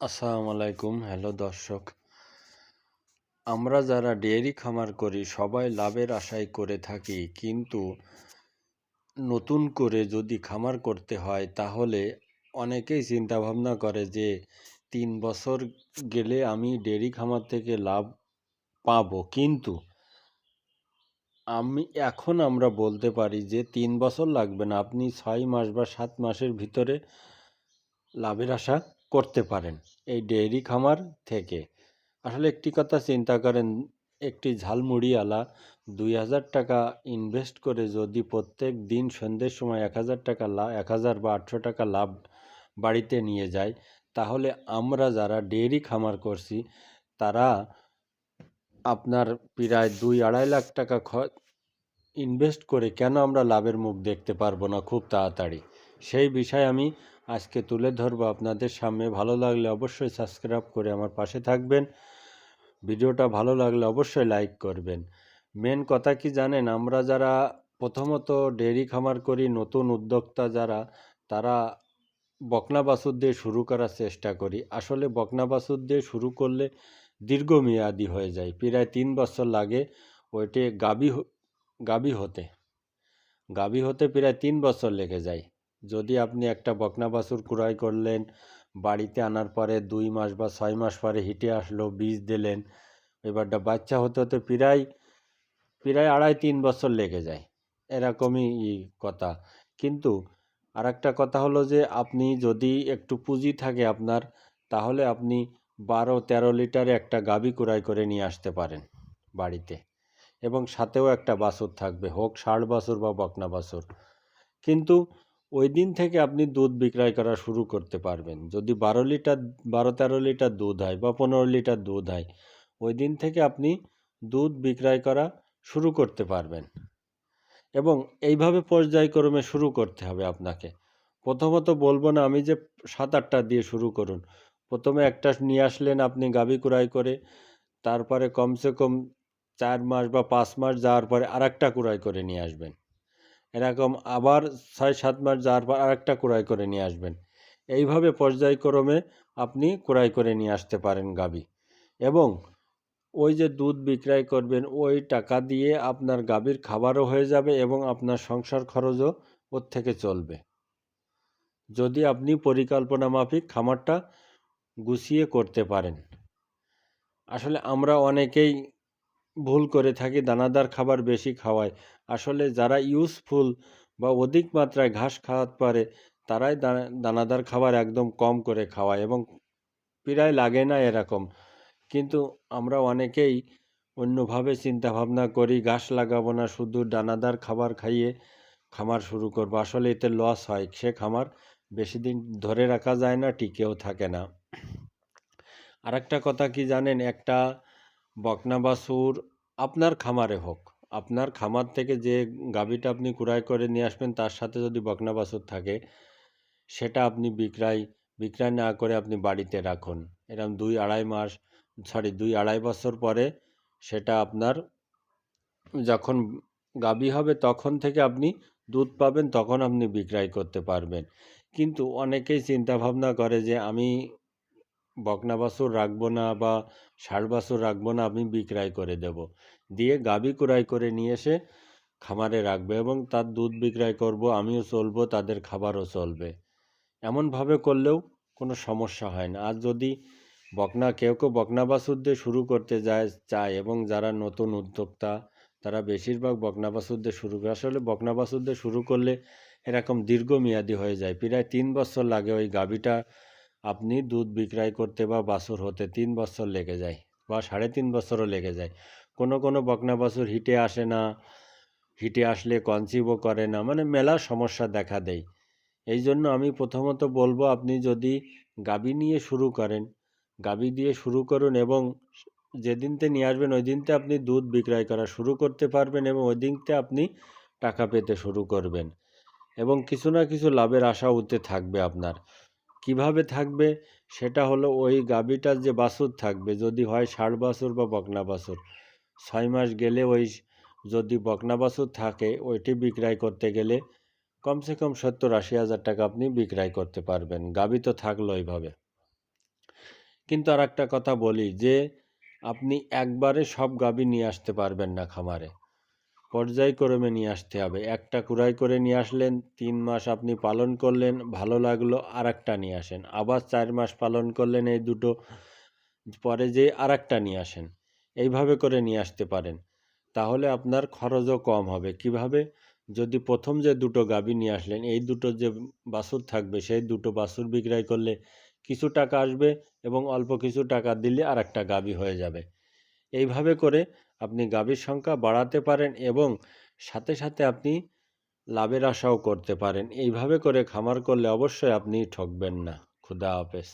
আসসালামু আলাইকুম। হ্যালো দর্শক। আমরা যারা ডেয়ারি খামার করি, সবাই লাভের আশায় করে থাকি। কিন্তু নতুন করে যদি খামার করতে হয়, তাহলে অনেকেই চিন্তা ভাবনা করে যে, তিন বছর গেলে আমি ডেয়ারি খামার থেকে লাভ পাবো। কিন্তু আমি, এখন আমরা বলতে পারি যে, তিন বছর লাগবে না। আপনি ছয় মাস বা সাত মাসের ভিতরে লাভের আশা করতে পারেন। এই ডেয়ারি খামার থেকে। আসলে একটি কথা চিন্তা করেন, একটি ঝালমুড়িওয়ালা দুই হাজার টাকা ইনভেস্ট করে যদি প্রত্যেক দিন সন্ধ্যের সময় এক হাজার টাকা লাভ এক হাজার বা আটশো টাকা লাভ বাড়িতে নিয়ে যায়, তাহলে আমরা যারা ডেয়ারি খামার করছি, তারা আপনার প্রায় দুই আড়াই লাখ টাকা খ ইনভেস্ট করে কেন আমরা লাভের মুখ দেখতে পারব না খুব তাড়াতাড়ি? সেই বিষয়ে আমি আজকে তুলে ধরবো আপনাদের সামনে। ভালো লাগলে অবশ্যই সাবস্ক্রাইব করে আমার পাশে থাকবেন। ভিডিওটা ভালো লাগলে অবশ্যই লাইক করবেন। মেন কথা কি জানেন? আমরা যারা প্রথমত ডেয়ারি খামার করি, নতুন উদ্যোক্তা যারা, তারা বকনা বাছুর দিয়ে শুরু করার চেষ্টা করি। আসলে বকনা বাছুর দিয়ে শুরু করলে দীর্ঘমেয়াদি হয়ে যায়। প্রায় তিন বছর লাগে ওইটি গাবি গাবি হতে। গাবি হতে প্রায় তিন বছর লেগে যায়। যদি আপনি একটা বকনা বাছুর ক্রয় করলেন, বাড়িতে আনার পরে দুই মাস বা ছয় মাস পরে হিটে আসলো, বীজ দিলেন, এবারটা বাচ্চা হতে হতে প্রায় প্রায় আড়াই তিন বছর লেগে যায়। এরকমই কথা। কিন্তু আর একটা কথা হলো যে, আপনি যদি একটু পুঁজি থাকে আপনার, তাহলে আপনি বারো তেরো লিটারে একটা গাবি কুড়াই করে নিয়ে আসতে পারেন বাড়িতে। এবং সাথেও একটা বাছুর থাকবে, হোক ষাট বাছুর বা বকনা বাছুর। কিন্তু ওই দিন থেকে আপনি দুধ বিক্রয় করা শুরু করতে পারবেন। যদি বারো লিটার, বারো তেরো লিটার দুধ হয় বা পনেরো লিটার দুধ হয়, ওই দিন থেকে আপনি দুধ বিক্রয় করা শুরু করতে পারবেন। এবং এইভাবে পর্যায়ক্রমে শুরু করতে হবে আপনাকে। প্রথমত বলব না আমি যে সাত আটটা দিয়ে শুরু করুন। প্রথমে একটা নিয়ে আসলেন আপনি গাভী কুড়াই করে, তারপরে কমসে কম চার মাস বা পাঁচ মাস যাওয়ার পরে আর একটা কুড়াই করে নিয়ে আসবেন। এরকম আবার ছয়, সাত মাস যাওয়ার পর আরেকটা ক্রয় করে নিয়ে আসবেন। এইভাবে পর্যায়ক্রমে আপনি ক্রয় করে নিয়ে আসতে পারেন গাবি। এবং ওই যে দুধ বিক্রয় করবেন, ওই টাকা দিয়ে আপনার গাভীর খাবারও হয়ে যাবে এবং আপনার সংসার খরচও ওর থেকে চলবে। যদি আপনি পরিকল্পনা মাফিক খামারটা গুছিয়ে করতে পারেন। আসলে আমরা অনেকেই ভুল করে থাকি, দানাদার খাবার বেশি খাওয়ায় আসলে যারা ইউজফুল বা অধিক মাত্রায় ঘাস খাওয়াতে পারে, তারাই দানাদার খাবার একদম কম করে খাওয়ায় এবং প্রায় লাগে না এরকম। কিন্তু আমরা অনেকেই অন্যভাবে চিন্তা ভাবনা করি, ঘাস লাগাবো না, শুধু দানাদার খাবার খাইয়ে খামার শুরু করব। আসলে এতে লস হয়, সে খামার বেশি দিন ধরে রাখা যায় না, টিকেও থাকে না। আর একটা কথা কি জানেন? একটা বকনা বাছুর আপনার খামারে হোক, আপনার খামার থেকে যে গাভীটা আপনি ক্রয় করে নিয়ে আসবেন, তার সাথে যদি বকনা বাছুর থাকে, সেটা আপনি বিক্রয় বিক্রয় না করে আপনি বাড়িতে রাখুন। এরকম দুই আড়াই মাস সরি দুই আড়াই বছর পরে সেটা আপনার যখন গাবি হবে তখন থেকে আপনি দুধ পাবেন, তখন আপনি বিক্রয় করতে পারবেন। কিন্তু অনেকেই চিন্তা ভাবনা করে যে আমি বকনা বাছুর রাখব না বা ষাট বাছুর রাখব না, আমি বিক্রয় করে দেব। দিয়ে গাবি কুড়াই করে নিয়ে এসে খামারে রাখবে এবং তার দুধ বিক্রয় করব, আমিও চলবো, তাদের খাবারও চলবে। এমনভাবে করলেও কোনো সমস্যা হয় না। আর যদি বকনা, কেউ কেউ বকনা বাছুর দিয়ে শুরু করতে যায়, চায় এবং যারা নতুন উদ্যোক্তা, তারা বেশিরভাগ বকনা বাছুর দিয়ে শুরু করে। আসলে বকনা বাছুর দিয়ে শুরু করলে এরকম দীর্ঘমেয়াদী হয়ে যায়। প্রায় তিন বছর লাগে ওই গাভীটা আপনি দুধ বিক্রয় করতে বা বাছুর হতে তিন বছর লেগে যায় বা সাড়ে তিন বছরও লেগে যায়। কোনো কোনো বকনা বাছুর হিটে আসে না, হিটে আসলে কনসিভও করে না মানে মেলা সমস্যা দেখা দেয়। এই জন্য আমি প্রথমত বলব, আপনি যদি গাবি নিয়ে শুরু করেন, গাবি দিয়ে শুরু করুন এবং যেদিনতে নিয়ে আসবেন ওই দিনতে আপনি দুধ বিক্রয় করা শুরু করতে পারবেন এবং ওই দিনতে আপনি টাকা পেতে শুরু করবেন এবং কিছু না কিছু লাভের আশা উঠতে থাকবে আপনার। কীভাবে থাকবে? সেটা হলো ওই গাভীটার যে বাছুর থাকবে, যদি হয় ষাট বাছুর বা বকনা বাছুর। ছয় মাস গেলে ওই যদি বকনা বাছুর থাকে, ওইটি বিক্রয় করতে গেলে কমসে কম সত্তর আশি হাজার টাকা আপনি বিক্রয় করতে পারবেন। গাভী তো থাকল এইভাবে কিন্তু আর একটা কথা বলি যে, আপনি একবারে সব গাভী নিয়ে আসতে পারবেন না খামারে। পর্যায়ক্রমে নিয়ে আসতে হবে। একটা কুড়াই করে নিয়ে আসলেন, তিন মাস আপনি পালন করলেন, ভালো লাগল আর একটা নিয়ে আসেন। আবার চার মাস পালন করলেন, এই দুটো, পরে যে আর একটা নিয়ে আসেন। এইভাবে করে নিয়ে আসতে পারেন। তাহলে আপনার খরচও কম হবে। কীভাবে? যদি প্রথম যে দুটো গাভী নিয়ে আসলেন, এই দুটো যে বাছুর থাকবে, সেই দুটো বাছুর বিক্রয় করলে কিছু টাকা আসবে এবং অল্প কিছু টাকা দিলে আর একটা গাভী হয়ে যাবে। এইভাবে করে আপনি গাভীর সংখ্যা বাড়াতে পারেন এবং সাথে সাথে আপনি লাভের আশাও করতে পারেন। এইভাবে করে খামার করলে অবশ্যই আপনি ঠকবেন না। খুদা হাফেজ।